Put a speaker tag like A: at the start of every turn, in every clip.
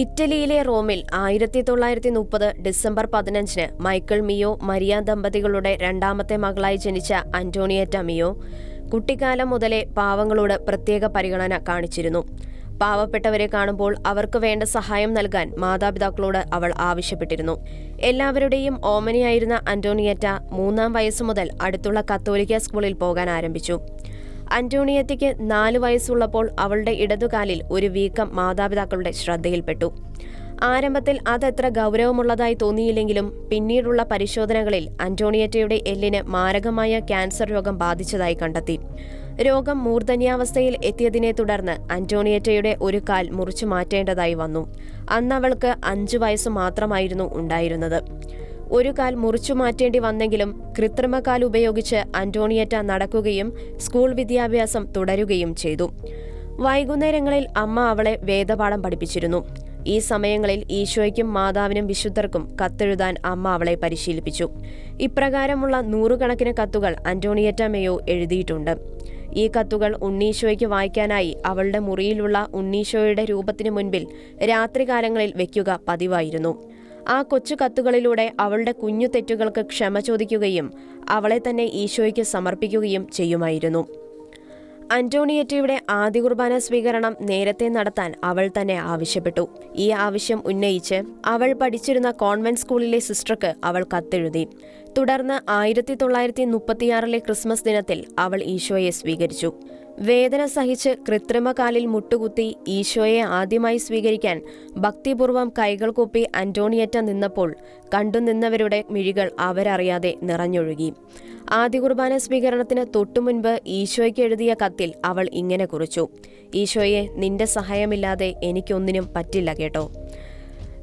A: ഇറ്റലിയിലെ റോമിൽ ആയിരത്തി തൊള്ളായിരത്തി മുപ്പത് ഡിസംബർ പതിനഞ്ചിന് മൈക്കിൾ മിയോ മരിയ ദമ്പതികളുടെ രണ്ടാമത്തെ മകളായി ജനിച്ച അന്റോണിയറ്റ മിയോ കുട്ടിക്കാലം മുതലേ പാവങ്ങളോട് പ്രത്യേക പരിഗണന കാണിച്ചിരുന്നു. പാവപ്പെട്ടവരെ കാണുമ്പോൾ അവർക്ക് വേണ്ട സഹായം നൽകാൻ മാതാപിതാക്കളോട് അവൾ ആവശ്യപ്പെട്ടിരുന്നു. എല്ലാവരുടെയും ഓമനയായിരുന്ന അന്റോണിയറ്റ മൂന്നാം വയസ്സു മുതൽ അടുത്തുള്ള കത്തോലിക്ക സ്കൂളിൽ പോകാൻ ആരംഭിച്ചു. അന്റോണിയറ്റയ്ക്ക് നാലു വയസ്സുള്ളപ്പോൾ അവളുടെ ഇടതുകാലിൽ ഒരു വീക്കം മാതാപിതാക്കളുടെ ശ്രദ്ധയിൽപ്പെട്ടു. ആരംഭത്തിൽ അതത്ര ഗൗരവമുള്ളതായി തോന്നിയില്ലെങ്കിലും പിന്നീടുള്ള പരിശോധനകളിൽ അന്റോണിയറ്റയുടെ എല്ലിന് മാരകമായ ക്യാൻസർ രോഗം ബാധിച്ചതായി കണ്ടെത്തി. രോഗം മൂർധന്യാവസ്ഥയിൽ എത്തിയതിനെ തുടർന്ന് അന്റോണിയറ്റയുടെ ഒരു കാൽ മുറിച്ചു മാറ്റേണ്ടതായി വന്നു. അന്നവൾക്ക് അഞ്ചു വയസ്സ് മാത്രമായിരുന്നു ഉണ്ടായിരുന്നത്. ഒരു കാൽ മുറിച്ചു മാറ്റേണ്ടി വന്നെങ്കിലും കൃത്രിമകാൽ ഉപയോഗിച്ച് അന്റോണിയറ്റ നടക്കുകയും സ്കൂൾ വിദ്യാഭ്യാസം തുടരുകയും ചെയ്തു. വൈകുന്നേരങ്ങളിൽ അമ്മ അവളെ വേദപാഠം പഠിപ്പിച്ചിരുന്നു. ഈ സമയങ്ങളിൽ ഈശോയ്ക്കും മാതാവിനും വിശുദ്ധർക്കും കത്തെഴുതാൻ അമ്മ അവളെ പരിശീലിപ്പിച്ചു. ഇപ്രകാരമുള്ള നൂറുകണക്കിന് കത്തുകൾ അന്റോണിയറ്റ മേയോ എഴുതിയിട്ടുണ്ട്. ഈ കത്തുകൾ ഉണ്ണീശോയ്ക്ക് വായിക്കാനായി അവളുടെ മുറിയിലുള്ള ഉണ്ണീശോയുടെ രൂപത്തിനു മുൻപിൽ രാത്രികാലങ്ങളിൽ വെക്കുക പതിവായിരുന്നു. ആ കൊച്ചു കത്തുകളിലൂടെ അവളുടെ കുഞ്ഞു തെറ്റുകൾക്ക് ക്ഷമ ചോദിക്കുകയും അവളെ തന്നെ ഈശോയ്ക്ക് സമർപ്പിക്കുകയും ചെയ്യുമായിരുന്നു. അന്റോണിയറ്റയുടെ ആദ്യ കുർബാന സ്വീകരണം നേരത്തെ നടത്താൻ അവൾ തന്നെ ആവശ്യപ്പെട്ടു. ഈ ആവശ്യം ഉന്നയിച്ച് അവൾ പഠിച്ചിരുന്ന കോൺവെന്റ് സ്കൂളിലെ സിസ്റ്റർക്ക് അവൾ കത്തെഴുതി. തുടർന്ന് ആയിരത്തി തൊള്ളായിരത്തി മുപ്പത്തിയാറിലെ ക്രിസ്മസ് ദിനത്തിൽ അവൾ ഈശോയെ സ്വീകരിച്ചു. വേദന സഹിച്ച് കൃത്രിമകാലിൽ മുട്ടുകുത്തി ഈശോയെ ആദ്യമായി സ്വീകരിക്കാൻ ഭക്തിപൂർവം കൈകൾ കൂപ്പി അന്റോണിയറ്റ നിന്നപ്പോൾ കണ്ടുനിന്നവരുടെ മിഴികൾ അവരറിയാതെ നിറഞ്ഞൊഴുകി. ആദ്യ കുർബാന സ്വീകരണത്തിന് തൊട്ടുമുൻപ് ഈശോയ്ക്ക് എഴുതിയ കത്തിൽ അവൾ ഇങ്ങനെ കുറിച്ചു. ഈശോയെ നിന്റെ സഹായമില്ലാതെ എനിക്കൊന്നിനും പറ്റില്ല കേട്ടോ.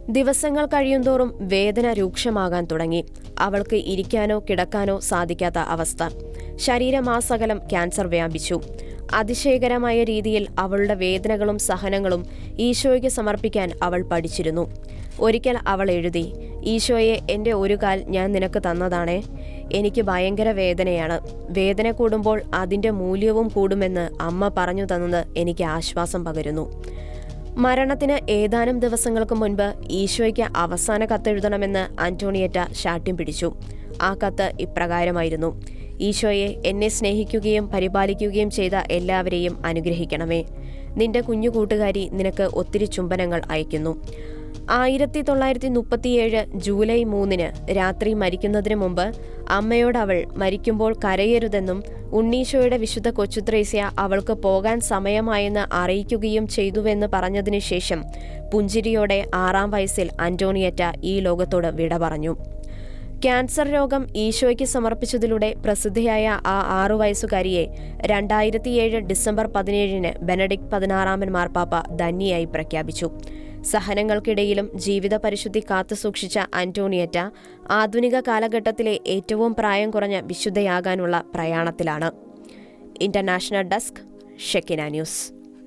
A: ദിവസങ്ങൾ കഴിയുന്തോറും വേദന രൂക്ഷമാകാൻ തുടങ്ങി. അവൾക്ക് ഇരിക്കാനോ കിടക്കാനോ സാധിക്കാത്ത അവസ്ഥ. ശരീരമാസകലം ക്യാൻസർ വ്യാപിച്ചു. അതിശയകരമായ രീതിയിൽ അവളുടെ വേദനകളും സഹനങ്ങളും ഈശോയ്ക്ക് സമർപ്പിക്കാൻ അവൾ പഠിച്ചിരുന്നു. ഒരിക്കൽ അവൾ എഴുതി ഈശോയെ എന്റെ ഒരു കാൽ ഞാൻ നിനക്ക് തന്നതാണേ. എനിക്ക് ഭയങ്കര വേദനയാണ്. വേദന കൂടുമ്പോൾ അതിന്റെ മൂല്യവും കൂടുമെന്ന് അമ്മ പറഞ്ഞു തന്നത് എനിക്ക് ആശ്വാസം പകരുന്നു. മരണത്തിന് ഏതാനും ദിവസങ്ങൾക്ക് മുൻപ് ഈശോയ്ക്ക് അവസാന കത്തെഴുതണമെന്ന് അന്റോണിയറ്റ ശാഠ്യം പിടിച്ചു. ആ കത്ത് ഇപ്രകാരമായിരുന്നു. ഈശോയെ എന്നെ സ്നേഹിക്കുകയും പരിപാലിക്കുകയും ചെയ്ത എല്ലാവരെയും അനുഗ്രഹിക്കണമേ. നിന്റെ കുഞ്ഞു കൂട്ടുകാരി നിനക്ക് ഒത്തിരി ചുംബനങ്ങൾ അയക്കുന്നു ആയിരത്തി തൊള്ളായിരത്തി മുപ്പത്തിയേഴ് ജൂലൈ മൂന്നിന് രാത്രി മരിക്കുന്നതിന് മുമ്പ് അമ്മയോടവൾ മരിക്കുമ്പോൾ കരയരുതെന്നും ഉണ്ണീശോയുടെ വിശുദ്ധ കൊച്ചുത്രേസ്യ അവൾക്ക് പോകാൻ സമയമായെന്ന് അറിയിക്കുകയും ചെയ്തുവെന്ന് പറഞ്ഞതിനു ശേഷം പുഞ്ചിരിയോടെ ആറാം വയസ്സിൽ അന്റോണിയറ്റ ഈ ലോകത്തോട് വിട പറഞ്ഞു. ക്യാൻസർ രോഗം ഈശോയ്ക്ക് സമർപ്പിച്ചതിലൂടെ പ്രസിദ്ധിയായ ആ ആറു വയസ്സുകാരിയെ രണ്ടായിരത്തിയേഴ് ഡിസംബർ പതിനേഴിന് ബെനഡിക് പതിനാറാമൻ മാർപ്പാപ്പ ധന്യയായി പ്രഖ്യാപിച്ചു. സഹനങ്ങൾക്കിടയിലും ജീവിത പരിശുദ്ധി കാത്തുസൂക്ഷിച്ച അന്റോണിയറ്റ ആധുനിക കാലഘട്ടത്തിലെ ഏറ്റവും പ്രായം കുറഞ്ഞ വിശുദ്ധയാകാനുള്ള പ്രയാണത്തിലാണ്. International desk Shekinah news.